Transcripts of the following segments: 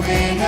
moving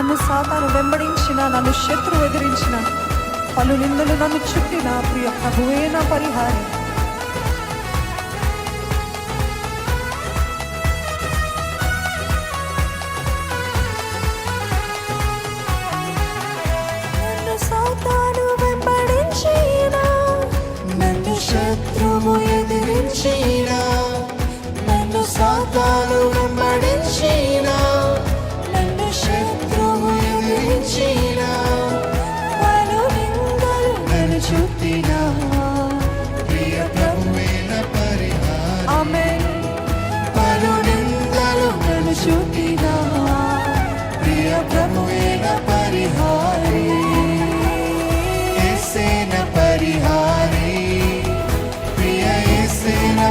నన్ను సాతాను వెంబడించిన నన్ను శత్రువు ఎదిరించిన పలు నిందలు నన్ను చుట్టిన ప్రియ ప్రభువే నా పరిహారం.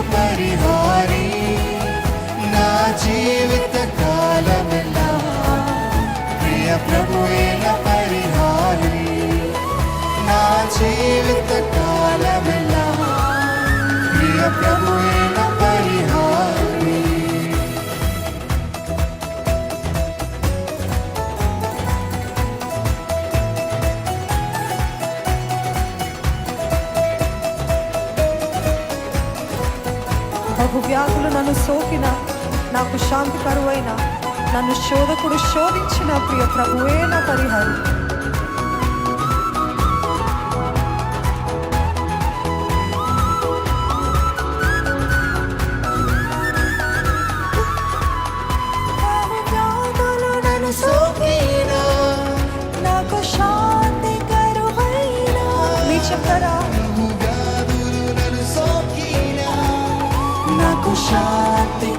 പരിഹാരി నా జీవిత కాలమెల్లా ప్రియ ప్రభువేల పరిహారి నా జీవిత కాలమెల్లా ప్రియ ప్రభువే ప్రభు వ్యాధులు నన్ను సోకిన నాకు శాంతి కరువైన నన్ను శోధకుడు శోధించిన ప్రియ ప్రభువే పరిహారం. puxar tem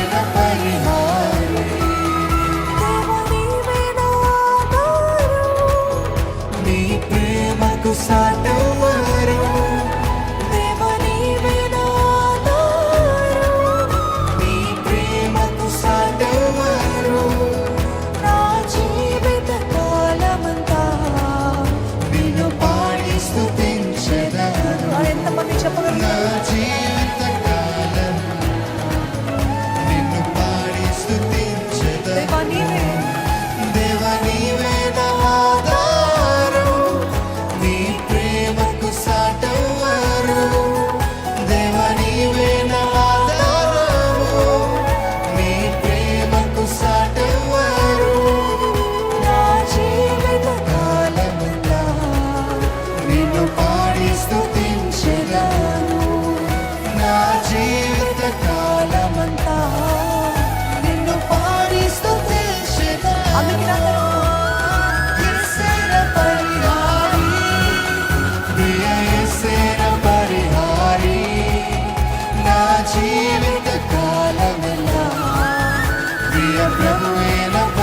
Be a rebel in